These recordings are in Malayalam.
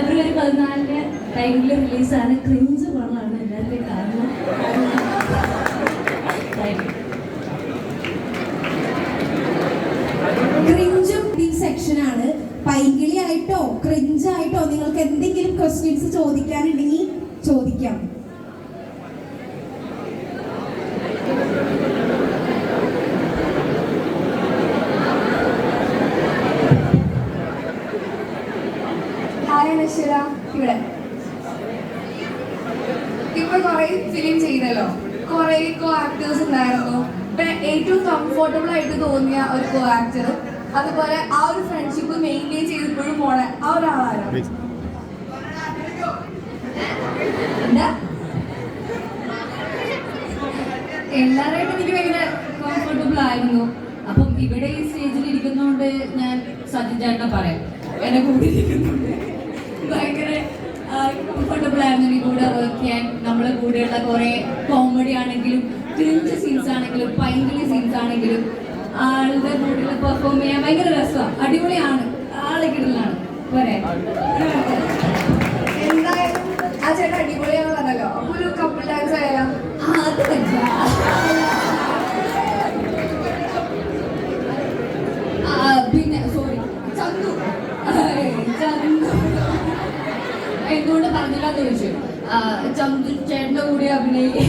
ഫെബ്രുവരി പതിനാലിന് ടൈമിൽ റിലീസാണ്. ക്രിഞ്ച് പടമാണ് എല്ലാവരുടെയും കാരണം. ക്രിഞ്ചും ഈ സെക്ഷനാണ്. ആയിട്ടോ ക്രിഞ്ച് ആയിട്ടോ നിങ്ങൾക്ക് എന്തെങ്കിലും ക്വസ്റ്റ്യൻസ് ചോദിക്കാനുണ്ടെങ്കിൽ ചോദിക്കാം. ഹായ് ഇവിടെ. ഇപ്പൊ കുറെ ഫിലിം ചെയ്തല്ലോ. കുറെ കോ ആക്ടേഴ്സ് ഉണ്ടായിരുന്നു ഏറ്റവും കംഫർട്ടബിൾ ആയിട്ട് തോന്നിയ ഒരു കോ ആക്ടർ അതുപോലെ ആ ഒരു ഫ്രണ്ട്ഷിപ്പ് മെയിന്റെയിൻ ചെയ്തപ്പോഴും പോണ ആ ഒരാളാണ് എല്ലാവരായിട്ടും എനിക്ക് ഭയങ്കര കംഫർട്ടബിൾ ആയിരുന്നു. അപ്പം ഇവിടെ ഈ സ്റ്റേജിൽ ഇരിക്കുന്നതുകൊണ്ട് ഞാൻ സത്യം ചേട്ടനെ പറയാം. എന്നെ കൂടി ഇരിക്കുന്നുണ്ട് ഭയങ്കര കംഫർട്ടബിൾ ആയിരുന്നു എനിക്ക് കൂടെ വർക്ക് ചെയ്യാൻ കൂടെയുള്ള കുറെ കോമഡി ആണെങ്കിലും ക്രിഞ്ച് സീൻസ് ആണെങ്കിലും പൈങ്കിളി സീൻസ് ആണെങ്കിലും ആളുടെ കൂടെ പെർഫോം ചെയ്യാൻ ഭയങ്കര രസമാണ് അടിപൊളിയാണ്. ആളെ കിടലാണ് പോരെ. എന്തായാലും ആ ചേട്ടൻ ഒരു couple dance sorry Chandu. Chandu. എന്തുകൊണ്ട് പറഞ്ഞില്ല ചോദിച്ചു? ചന്തു ചേട്ടന്റെ കൂടെ അഭിനയി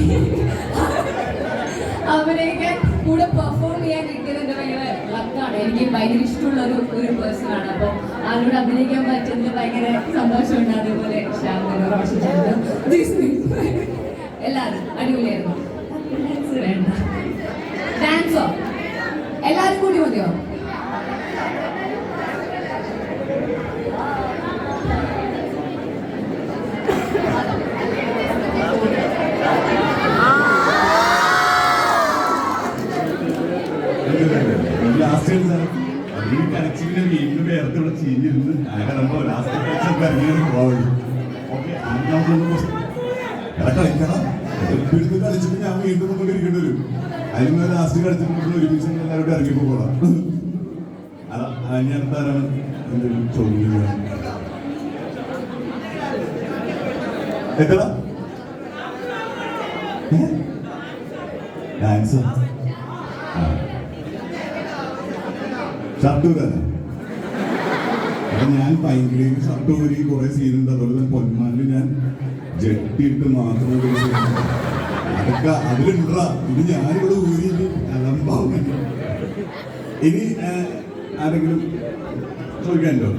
അവരെയൊക്കെ കൂടെ പെർഫോം ചെയ്യാൻ കിട്ടിയത് എന്റെ ഭയങ്കര ലക്കാണ് എനിക്ക് ഭയങ്കര ഇഷ്ടമുള്ള ഒരു ഒരു പേഴ്സൺ ആണ്. അപ്പോൾ അവരോട് അഭിനയിക്കാൻ പറ്റുന്നത് ഭയങ്കര സന്തോഷമുണ്ട്. അതുപോലെ. എല്ലാവരും അടിപൊളിയായിരുന്നു. ഡാൻസോ എല്ലാവരും കൂടി മതിയോ? ലാസ്റ്റ് അതിന് കരച്ചിങ്ങനെ വീണ്ടും വേർത്ത് ഇവിടെ ചീഞ്ഞിരുന്ന് ആകെ ലാസ്റ്റ് ഇറങ്ങിയാണ് പോവുള്ളൂ. ഓക്കെ എടാ കളിക്കടാ. എടുത്ത് കളിച്ചിട്ട് ഞാൻ വീണ്ടും കൊണ്ട് ഇരിക്കേണ്ടി വരും. അതിന് ലാസ്റ്റ് കളിച്ചിട്ട് നമ്മൾ ഒരുമിച്ച് എല്ലാവരും ഇറങ്ങി പോകണം. ഞാൻ ആരാണ്? എന്തെങ്കിലും ചോദിക്കുന്നത് എത്ര ഡാൻസ് ഷർട്ടൂരാണ് അപ്പൊ ഞാൻ ഭയങ്കര ഷർട്ടൂരി കുറെ സീനുണ്ട് അതുപോലെ തന്നെ പൊന്മാനിൽ ഞാൻ ജെട്ടിയിട്ട് മാത്രം. അതൊക്കെ അതിലുണ്ടാ ഇത് ഞാനിവിടെ ഊരി അലമ്പാവും ഇനി ആരെങ്കിലും ചോദിക്കാനുണ്ടോ?